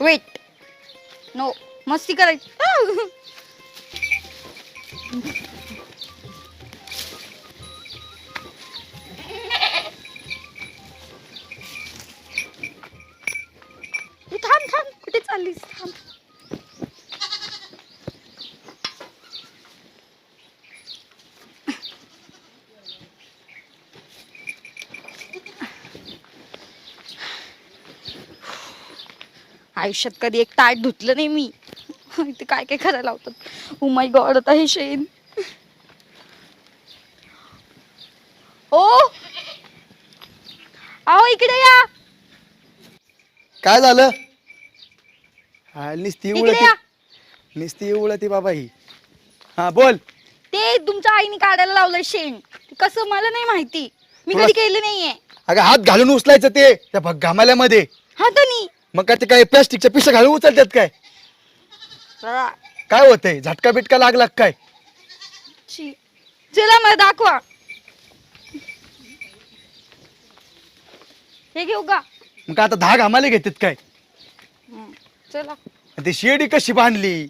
Weight no मस्ती करायची थांब थांब. कुठे चाललीस? थांब. आयुष्यात कधी एक ताट धुतलं नाही मी. ते काय काय करायला लावतात? ओ माय गॉड आता हे शेण. ओ! आओ इकडे या. काय झालं? हा निस्ती इकडे उळती या. निस्ती उळती बाबा ही. हा बोल. ते तुमच्या आईने काढायला लावलं शेण. ते कसं मला नाही माहिती. मी तुला- कधी केलं नाहीये. अगं हात घालून उचलायचं ते. त्या भग घामाल्यामध्ये हा तर नाही मग काय ते काय प्लास्टिकच्या पिशा घालून उचलतात काय? काय होतंय? झटका बिटका लागला का काय. चला मला दाखवा. हे घेऊ का? मग काय आता दहा घामाले घेतात काय? हं, चला. आणि ती शेडी कशी बांधली?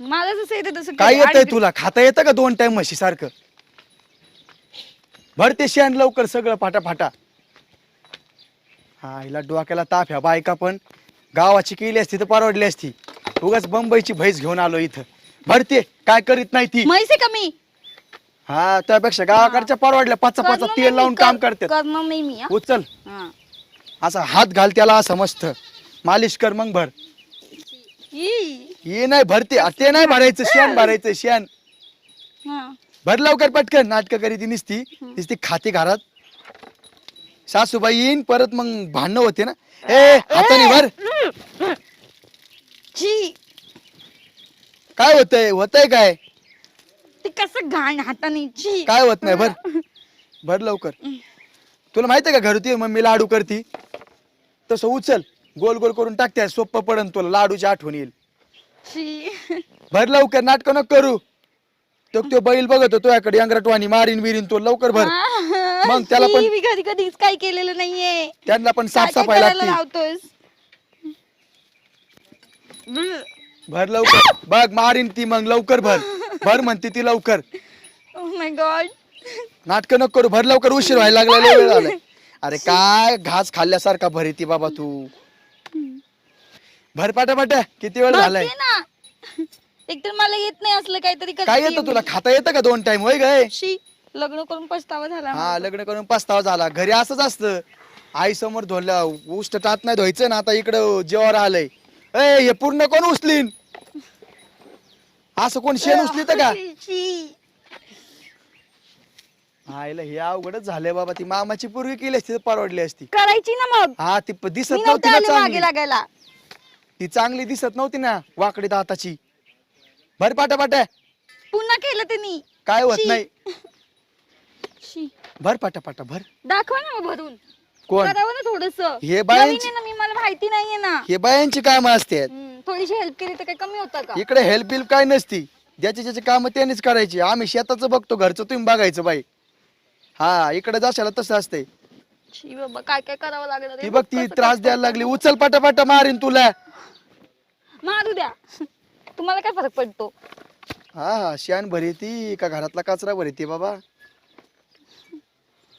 मला जसं येतं तसं काय केलं. येतंय आणि- तुला? खाता येतं का दोन टाइम म्हशी सारखं? भरते शेण लवकर सगळं फाटा फाटा हा हिला डोक्याला ताप ह्या बायका पण गावाची केली असती तर परवडली असती. उगाच बंबईची म्हैस घेऊन आलो इथं. भरते काय करीत नाही ती. म्हैस आहे का मी? हा त्यापेक्षा गावाकडच्या परवडल्या पाचा पाचा करणार तेल नाही लावून मी, काम कर- करतात. करणार नाही मी हं. उचल. हं. असा हात घाल त्याला असं मस्त. मालिश कर मग भर. ई. हे नाही भरते आ, ते नाही भरायचं शेण भरायचं शेण. हं. भर लवकर पटकन नाटक करी ती निसती. निसती खाते घरात. सासूबाई येईन परत मग भांडणं होते ना? ए हाताने भर. छी. काय होतंय? होतंय काय? ते कसं घाण हाताने छी काय होत नाही? भर. भर लवकर. तुला माहितीये का घरती? मम्मी लाडू करती. तसं उचल. गोल गोल करून टाकते सोपं पडन तुला. लाडूची आठवण येईल. छी. भर लवकर. नाटक नको करू. तो तो बैल बघत होतो. तुझ्याकडे अंगरटवाणी मारीन बिरीन तो. लवकर भर. आह, मग त्याला पण- मी कधी कधीच काही केलेलं नाहीये. त्यांना पण साफसफाई लागते. लावतोस. भर लवकर. बघ मारीन ती मग लवकर भर. भर म्हणते ती लवकर. Oh. नाटक नको करू. भर लवकर उशीर व्हायला लागला लय वेळ झालाय अरे काय घास खाल्ल्यासारखा भर ती बाबा तू. भर पाटा पाटा किती वेळ झालाय? ना. एकतर मला येत नाही असलं काहीतरी काय येतं. तुला? खाता येतं का दोन टाइम होय गाय शी. लग्न करून पछतावा झाला हा. लग्न करून पस्तावा झाला. घरी असंच असतं. आई समोर धोल्या उष्ट टात नाही धुवायचं ना आता इकडं जेवार आलंय. ए हे पूर्ण कोण उचलीन? असं कोण शेण उचलीत का? शी. आईला हे अवघडच झालंय बाबा. ती मामाची पूर्वी केली असती तर परवडली असती. करायची ना मग. हा ती प- दिसत मी नव्हती नव्हते ना आले मागे चांगली? लागायला. ती चांगली दिसत नव्हती ना वाकडी दाताची भर पाटा पाटा पुन्हा केलं त्यांनी. काय होत शी. नाही. शी. भर पाटा पाटा भर. दाखवा ना मग भरून. कोण? करावं ना थोडस. हे बायांची- ना मी मला माहिती नाहीये ना. हे बायांची काम असते हम्म, थोडीशी हेल्प केली तर काही कमी होतं का? इकडे हेल्प बिल्प काय नसती. ज्याची ज्याची काम त्यांनीच करायची. आम्ही शेताचं बघतो घरचं तुम्ही बघायचं बाई. हा इकडे जाशाला तसं असतंय. शी बाबा काय काय करावं लागलं ती बघ ती त्रास द्यायला लागली. उचल पाटा पाटा मारीन तुला. मारू द्या. तुम्हाला काय फरक पडतो? हा हा शान भरी ती का घरातला कचरा भरी ती बाबा.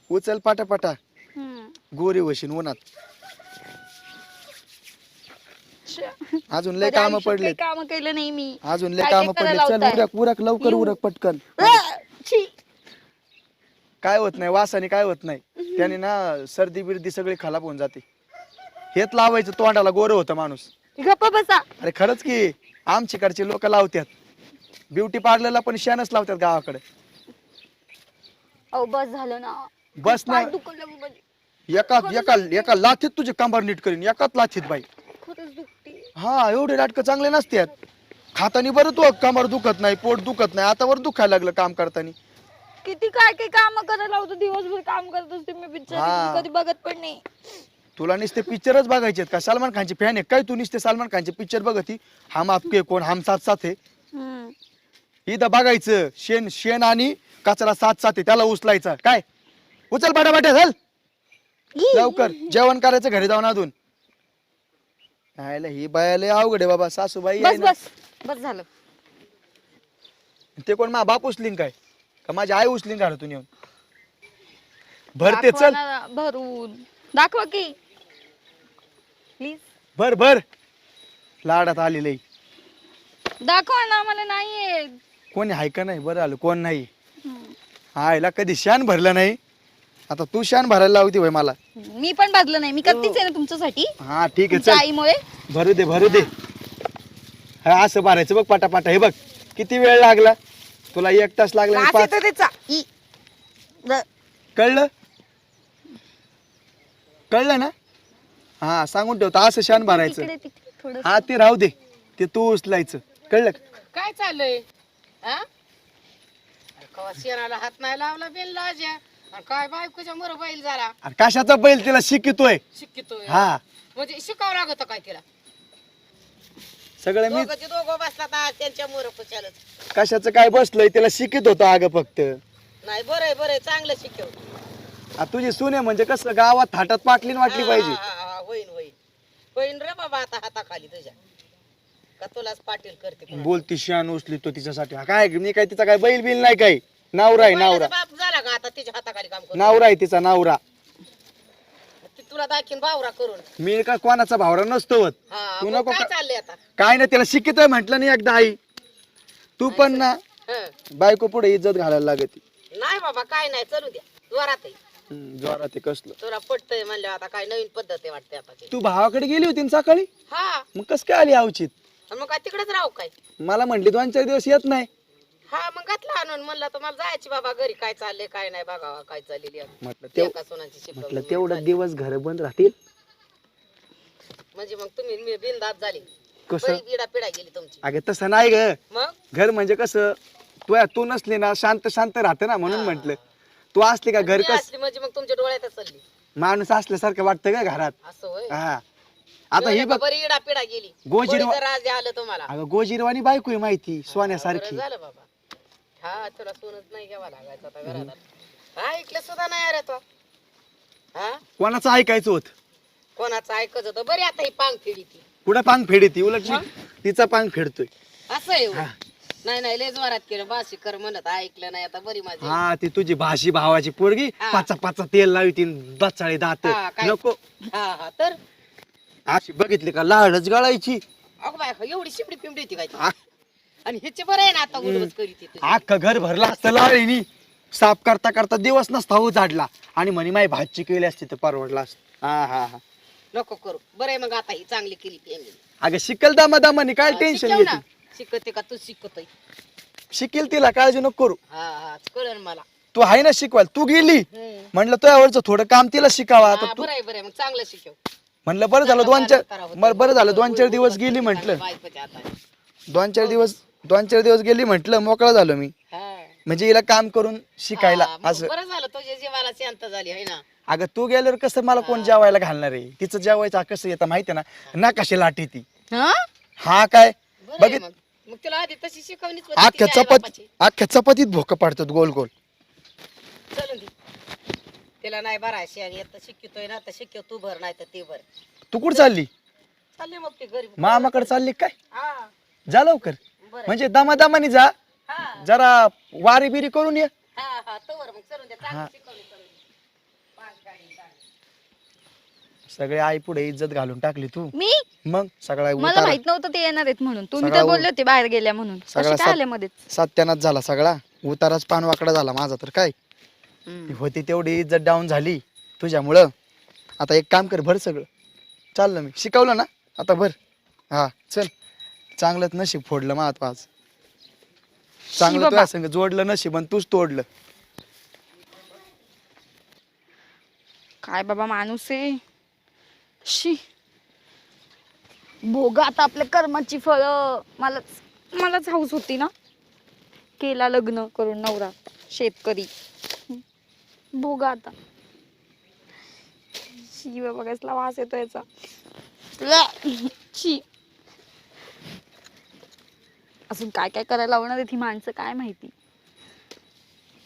उचल पाटा पाटा हम्म. गोरी वशीन उन्हात. अजून लय काम आयुष्यात पडले काम केलं नाही मी. अजून लय काय काम काय पडले करायला चल लावताय? उरक उरक लवकर येऊ. उरक पटकन! छी. काय होत नाही वासाने काय होत नाही. त्याने ना सर्दी बिर्दी सगळी खराब होऊन जाते. हेच लावायचं तोंडाला गोर होतं माणूस. गप्पा बसा. अरे खरंच की आमच्याकडचे लोक लावतात ब्युटी पार्लरला पण शेणच लावतात गावाकडे. अहो बस झालं ना. बस ना. पाय दुखलं बाबाजी. एका एका एका लाथीत तुझे कंबर नीट करीन. एकाच लाथीत बाई. खरंच दुखते. हा एवढे नाटकं चांगले नसतात. खातानी बरं तू कंबर दुखत नाही पोट दुखत नाही. आता वर दुखायला लागलं काम करताना. किती काय काय काम करायला लावतो? दिवसभर काम करत असते मी हा. पिक्चर कधी बघत पण नाही. तुला नुसते पिक्चरच बघायचे का? सलमान खानचे फॅन आहे काय तू नुसते सलमान खानचे पिक्चर बघती? हम आपके कोण? हम साथ साथ है हम्म. इथं बघायचं. शेण शेण आणि कचरा साथ साथ आहे. त्याला उचलायचा. काय? उचल बाटा बाटा चल लवकर. जेवण करायचं घरी जाऊन अजून ही बायाला अवघड आहे बाबा. सासूबाई आहे बस ना. बस. बस झालं. ते कोण मा बाप उचलीन काय? का माझी आई उचलीन घरातून येऊन? भरते दाखवा चल. ना भरून. दाखवा की. प्लीज भर भर. लाडात आलेलं दाखवा ना मला नाहीये. कोणी आहे का नाही? बरं आलं. कोण नाही? आईला कधी शान भरलं नाही. आता तू शान भरायला लावती भाई मला. मी पण बदलं नाही मी करतीच आहे ना तुमच्यासाठी. हा ठीक आहे तुमच्या चल. आईमुळे. भरू दे भरू दे. हा असं भरायचं बघ पाटापाटा. हे बघ किती वेळ लागला? तुला एक तास लागला आणि वास पाच. येतो त्याचा. ई. द- कळलं? कळलं ना? हा सांगून ठेवतो असं शान भरायचं. तिकडे तिकडे थोडं हा ते राहू दे. ते तू उचलायचं. कळलं का? काय चाललंय? हा अरे कवा शेणाला हात नाही लावला बेल लाजा आणि काय बायकोच्या मर बैल झाला. अरे कशाचा बैल तिला शिकितोय? शिकतोय. हा. म्हणजे शिकावं लागत काय तिला? सगळं मी दोघं दोघं बसतात आज त्यांच्या मोर पचालच कशाचं काय बसलोय? तिला शिकित होतो अगं फक्त. नाही बरंय बरंय. चांगलं शिकव. आ, तुझी सुने म्हणजे कसं गावात थाटात पाटलीन वाटली पाहिजे. होईन होईन. होईन रे बाबा आता हाताखाली तुझ्या. का तुलाच पाटील करते कोणाला? बोलती शान उचली तो तिच्यासाठी. हा, काय मी काय तिचा काय बैल बिल नाही काय नावरा आहे नावरा. बाप झाला का आता तिच्या हाताखाली काम करतो नावरा आहे तिचा नावरा. ती तुला दाखीन बावरा करून. मी का कोणाचा भावरा नसतो होत. हा तू मग नको काय का- चाललंय आता? काय नाही तिला शिकितोय म्हंटल नाही एकदा आई. तू पण ना हं. बायको पुढे इज्जत घालायला लागती नाही बाबा काय नाही चलू द्या. जोरात आहे. हम्म, जोरात ते कसलं. तुला पटतंय म्हणलं आता काय नवीन पद्धत आहे वाटते आता ती. तू भावाकडे गेली होती ना सकाळी? हा. मग कस काय आली अवचित मग काय तिकडेच राहू काय? मला म्हंटली दोन चार दिवस येत नाही. हा मग घातला आणून. म्हणलं तर मला जायची बाबा घरी. काय चाललंय काय नाही बघावा काय चाललेली आहे. म्हटलं तेव एका सोनाची शिकवणी म्हटलं म्हणून तेवढं. दिवस घर बंद राहतील? म्हणजे मग तुम्ही मी बिनदात झाली. कसं? बरी पिढा गेली तुमची. अगं तसं नाही ग. मग? घर म्हणजे कसं तू तू नसली ना शांत शांत राहते ना म्हणून हा. म्हंटल. तू असली का घर मी कस असली म्हणजे मग तुमच्या डोळ्यात चालली माणूस असल्यासारखं वाटतं का घरात. असं होय. हा. आता ही बघ बरी इडा पिढा गेली गोजीर- गोजीर राज आलं तुम्हाला. अगं गोजीरवाणी बायको आहे माहिती बरं सोन्यासारखी. झालं बाबा. हा तुला सोनच नाही घ्यावा लागायचं आता घरात. हा ऐकलं सुद्धा नाही अरे तो. हा? कोणाचं ऐकायचं होत? कोणाचं ऐकत होतं? बरी आता ही पांग फिडी ती कुठं पांग फेडी ती उलट तिचा पांग फेडतोय. असं आहे होय. नाही नाही लय जोरात केलं. बाशी कर म्हणत ऐकलं नाही आता. बरी माझी. हा ती तुझी भाशी भावाची पोरगी हा. पाचा पाचा तेल लावी ती बचाळी दात. हा, काय? नको. हा हा तर? अशी बघितली का? लाडच गळायची. अगं बाय एवढी शिपडी पिंपडी होती काय ती? आ- आणि ह्याचे बरं आहे ना आता उलवच करीत ती. अख्खं घर भरलं असतं लाळीनी साफ करता करता दिवस नसता हो झाडला आणि म्हणे माई भाजी केली असती तर परवडला असत. हा हा हा. नको करू. बरं आहे मग आता ही चांगली केली ती आम्ही. अगं शिकल दामा दामाने काय हा, टेन्शन शिकव ना. घेते शिकवते का? तू शिकवतोय. शिकेल तिला काळजी नको करू. हा हा. कळण मला. तू आहे ना शिकवायला तू गेली. हम्म. म्हणलं तुझ्यावरचं थोडं काम तिला शिकावा. आता हा, तू बरं आहे बरं आहे. मग चांगलं शिकव. म्हणलं बरं झालं दोन चार बरं बरं झालं दोन चार दिवस गेली म्हटलं. दोन चार दिवस दोन चार दिवस गेली म्हटलं मोकळा झालो मी. हा. म्हणजे हिला काम करून शिकायला हा, मग असं. बरं झालं तुझ्या जीवाला शांत झाली आहे ना? अगं तू गेल्यावर कसं मला कोण जेवायला घालणार आहे? तिचं जेवायचं कसं येतं माहिती ना? ना कशी लाटी ती हा? हा काय? बरं आहे बघित मग. मग तिला आधी तशी शिकवणीच होती अख्ख्या तिच्या चपाती आईबापाची. अख्ख्या चपातीत भोक पाडतात गोल गोल. चलून दे. तिला नाही भरायची आणि आता शिकवतोय ना तर शिकव तू भर नाही तर ते भर. तू कुठं चालली? चालले मग ते गरीब मामाकडे चालली काय? हा. जा लवकर. बरं. म्हणजे दमादमानी जा. हा. जरा वारी बिरी करून ये. हा हा तोवर मग चलून दे. हा. चांगली शिकवणी करून दे. पाच गाडी, गाडी. सगळे आई पुढे इज्जत घालून टाकली तू. मी? मग सगळा मला उतारा. माहीत नव्हतं ते येणार आहेत म्हणून. तुम्ही सगळा तर उ- बोलले होते बाहेर गेल्या म्हणून. सगळा कसे काय सात- आले मध्येच? सत्यानाच झाला सगळा. उताराच पान वाकडा झाला माझा तर काय? ती होती तेवढी इज्जत डाऊन झाली तुझ्यामुळं. आता एक काम कर भर सगळं. चाललं मी. शिकवलं ना? आता भर. हा चल. चांगलंच नशीब फोडलं मग आज चांगलं. तुझ्या संग जोडलं नशीब आणि तूच तोडलं. काय बाबा माणूस आहे. शी. भोग आता आपल्या कर्माची फळ. मलाच मलाच हाऊस होती ना. केला लग्न करून नवरा शेतकरी. भोग आता. शी बाबा कसला वास येतो याचा. शी. अजून काय काय करायला लावणार आहेत ही माणसं काय माहिती?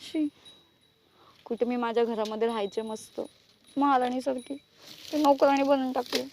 शी. कुठे मी माझ्या घरामध्ये राहायचे मस्त. महाराणीसारखी. ते नोकराणी बनवून टाकले.